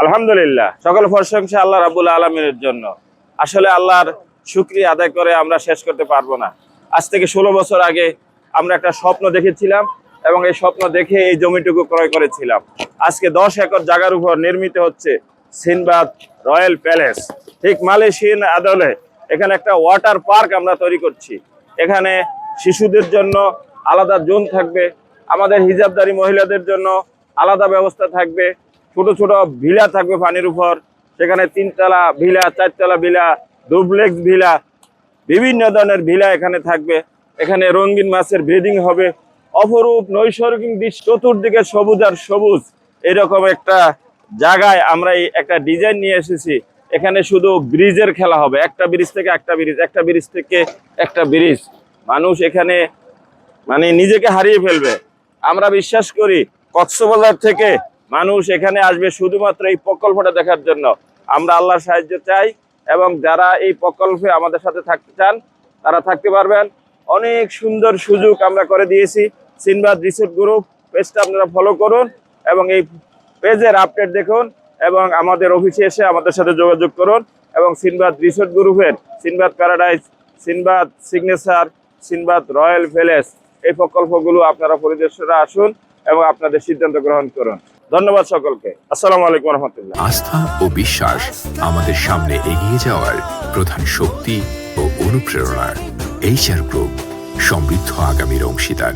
আলহামদুলিল্লাহ, সকল প্রশংসা আল্লাহ রাবুল আলমিনের জন্য। আসলে আল্লাহর শুক্রিয়া আদায় করে আমরা শেষ করতে পারব না। আজ থেকে ষোলো বছর আগে আমরা একটা স্বপ্ন দেখেছিলাম এবং এই স্বপ্ন দেখে এই জমিটুকু ক্রয় করেছিলাম। আজকে দশ একর জায়গার উপর নির্মিত হচ্ছে সিনবাদ রয়্যাল প্যালেস। ঠিক মালয়েশিয়ান আদলে এখানে একটা ওয়াটার পার্ক আমরা তৈরি করছি। এখানে শিশুদের জন্য আলাদা জোন থাকবে, আমাদের হিজাবদারি মহিলাদের জন্য আলাদা ব্যবস্থা থাকবে ছোট ছোট ভিলা থাকবে পানির উপর। সেখানে তিনতলা ভিলা, চারতলা ভিলা, ডুপ্লেক্স ভিলা, বিভিন্ন ধরনের ভিলা এখানে থাকবে। এখানে রঙিন মাছের ব্রিডিং হবে। অপরূপ নৈসর্গিক দৃশ্য, চতুর্দিকে সবুজ আর সবুজ। এরকম একটা জায়গায় আমরা এই একটা ডিজাইন নিয়ে এসেছি। এখানে শুধু ব্রিজের খেলা হবে। একটা ব্রিজ থেকে একটা ব্রিজ একটা ব্রিজ থেকে একটা ব্রিজ। মানুষ এখানে মানে নিজেকে হারিয়ে ফেলবে। আমরা বিশ্বাস করি কক্সবাজার থেকে মানুষ এখানে আসবে শুধুমাত্র এই প্রকল্পটা দেখার জন্য। আমরা আল্লাহর সাহায্য চাই এবং যারা এই প্রকল্পে আমাদের সাথে থাকতে চান, তারা থাকতে পারবেন। অনেক সুন্দর সুযোগ আমরা করে দিয়েছি। সিনবাদ রিসোর্ট গ্রুপ পেজটা আপনারা ফলো করুন এবং এই পেজের আপডেট দেখুন এবং আমাদের অফিসে এসে আমাদের সাথে যোগাযোগ করুন এবং সিনবাদ রিসোর্ট গ্রুপের Sinbad paradise, Sinbad signature, Sinbad royal palace এই প্রকল্পগুলো আপনারা পরিদর্শনে আসুন এবং আপনাদের সিদ্ধান্ত গ্রহণ করুন। ধন্যবাদ সকলকে। আসসালামু আলাইকুম রহমতুল্লাহ। আস্থা ও বিশ্বাস আমাদের সামনে এগিয়ে যাওয়ার প্রধান শক্তি ও অনুপ্রেরণা। এইচআর গ্রুপ সমৃদ্ধ আগামীর অংশীদার।